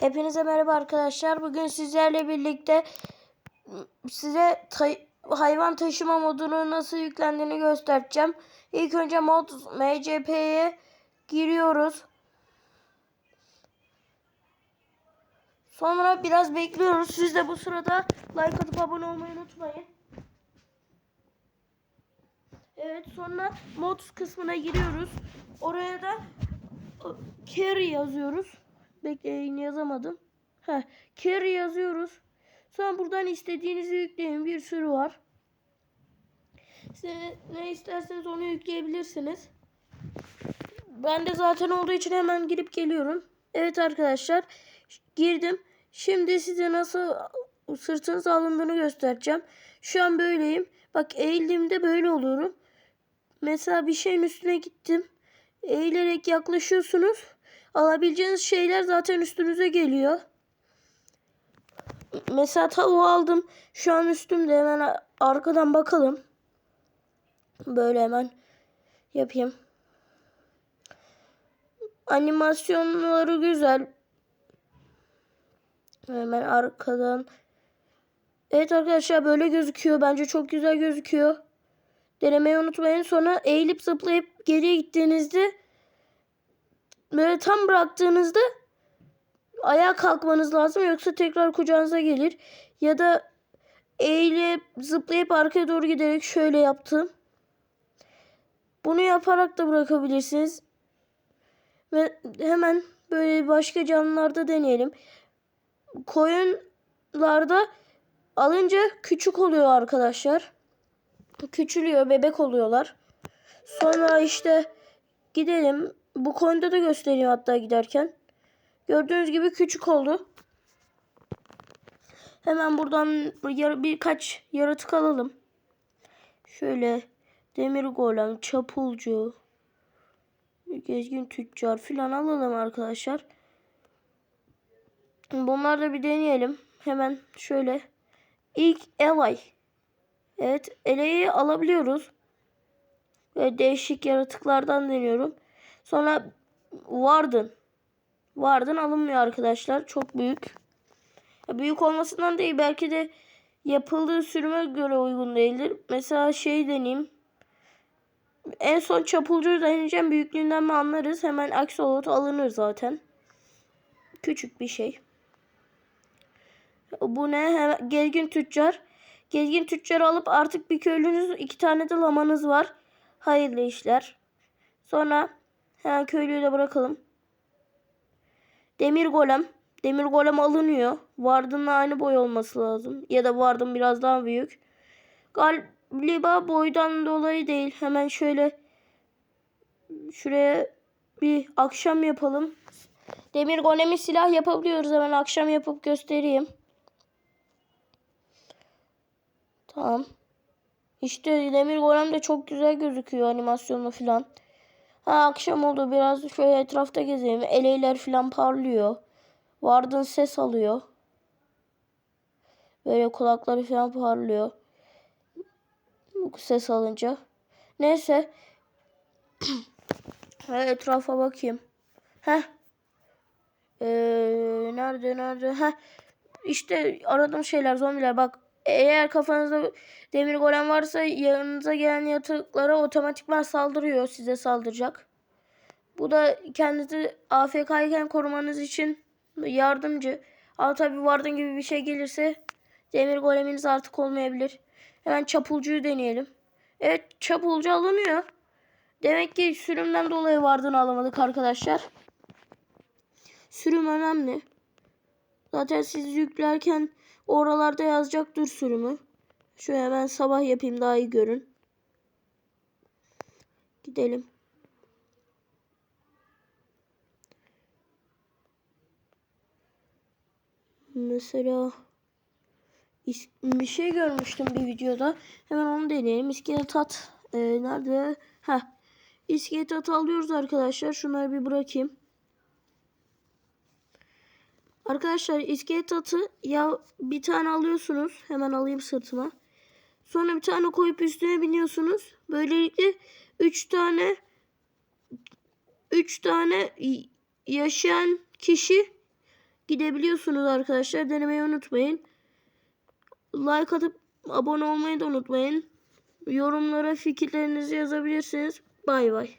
Hepinize merhaba arkadaşlar. Bugün sizlerle birlikte size hayvan taşıma modunu nasıl yüklendiğini göstereceğim. İlk önce mod MCP'ye giriyoruz. Sonra biraz bekliyoruz. Siz de bu sırada like atıp abone olmayı unutmayın. Evet sonra mod kısmına giriyoruz. Oraya da carry yazıyoruz. Bekleyin yazamadım. Heh, carry yazıyoruz. Sonra buradan istediğinizi yükleyin. Bir sürü var. Size ne isterseniz onu yükleyebilirsiniz. Ben de zaten olduğu için hemen girip geliyorum. Evet arkadaşlar girdim. Şimdi size nasıl sırtınız alındığını göstereceğim. Şu an böyleyim. Bak eğildiğimde böyle oluyorum. Mesela bir şeyin üstüne gittim. Eğilerek yaklaşıyorsunuz. Alabileceğiniz şeyler zaten üstünüze geliyor. Mesela tavuğu aldım. Şu an üstümde hemen arkadan bakalım. Böyle hemen yapayım. Animasyonları güzel. Hemen arkadan. Evet arkadaşlar böyle gözüküyor. Bence çok güzel gözüküyor. Denemeyi unutmayın. Sonra eğilip zıplayıp geriye gittiğinizde böyle tam bıraktığınızda ayağa kalkmanız lazım. Yoksa tekrar kucağınıza gelir. Ya da eğilip zıplayıp arkaya doğru giderek şöyle yaptım. Bunu yaparak da bırakabilirsiniz. Ve hemen böyle başka canlılarda deneyelim. Koyunlarda alınca küçük oluyor arkadaşlar. Küçülüyor, bebek oluyorlar. Sonra işte gidelim. Bu konuda da göstereyim hatta giderken. Gördüğünüz gibi küçük oldu. Hemen buradan birkaç yaratık alalım. Şöyle demir golem, çapulcu, gezgin tüccar filan alalım arkadaşlar. Bunları da bir deneyelim. Hemen şöyle. İlk Elay. Evet eleği alabiliyoruz. Ve değişik yaratıklardan deniyorum. Sonra Warden. Warden alınmıyor arkadaşlar. Çok büyük. Büyük olmasından değil. Belki de yapıldığı sürüme göre uygun değildir. Mesela şey deneyeyim. En son çapulcu deneyeceğim. Büyüklüğünden mi anlarız. Hemen Axolot alınır zaten. Küçük bir şey. Bu ne? Hemen, gezgin tüccar. Gezgin tüccarı alıp artık bir köylünüz, iki tane de lamanız var. Hayırlı işler. Sonra hemen köylüyü de bırakalım. Demir golem. Demir golem alınıyor. Vardın'la aynı boy olması lazım. Ya da Vardın biraz daha büyük. Galiba boydan dolayı değil. Hemen şöyle şuraya bir akşam yapalım. Demir golemi silah yapabiliyoruz. Hemen akşam yapıp göstereyim. Tamam. İşte demir golem de çok güzel gözüküyor animasyonlu falan. Ha akşam oldu biraz şöyle etrafta gezeyim. Eleyler falan parlıyor. Vardın ses alıyor. Böyle kulakları falan parlıyor. Ses alınca. Neyse. etrafa bakayım. Heh. Ee, nerede nerede? Heh. İşte aradığım şeyler zombiler. Bak eğer kafanızda demir golem varsa yanınıza gelen yaratıklara otomatikman saldırıyor. Size saldıracak. Bu da kendinizi AFK'yken korumanız için yardımcı. Ama tabi vardın gibi bir şey gelirse demir goleminiz artık olmayabilir. Hemen çapulcuyu deneyelim. Evet çapulcu alınıyor. Demek ki sürümden dolayı vardığını alamadık arkadaşlar. Sürüm önemli. Zaten siz yüklerken oralarda yazacaktır sürümü. Şöyle hemen sabah yapayım daha iyi görün. Gidelim. Mesela bir şey görmüştüm bir videoda. Hemen onu deneyelim. İskelet at. Ee, nerede? Heh. İskelet at alıyoruz arkadaşlar. Şunları bir bırakayım. Arkadaşlar iskelet atı ya bir tane alıyorsunuz. Hemen alayım sırtıma. Sonra bir tane koyup üstüne biniyorsunuz. Böylelikle 3 tane 3 tane yaşayan kişi gidebiliyorsunuz arkadaşlar. Denemeyi unutmayın. Like atıp abone olmayı da unutmayın. Yorumlara fikirlerinizi yazabilirsiniz. Bay bay.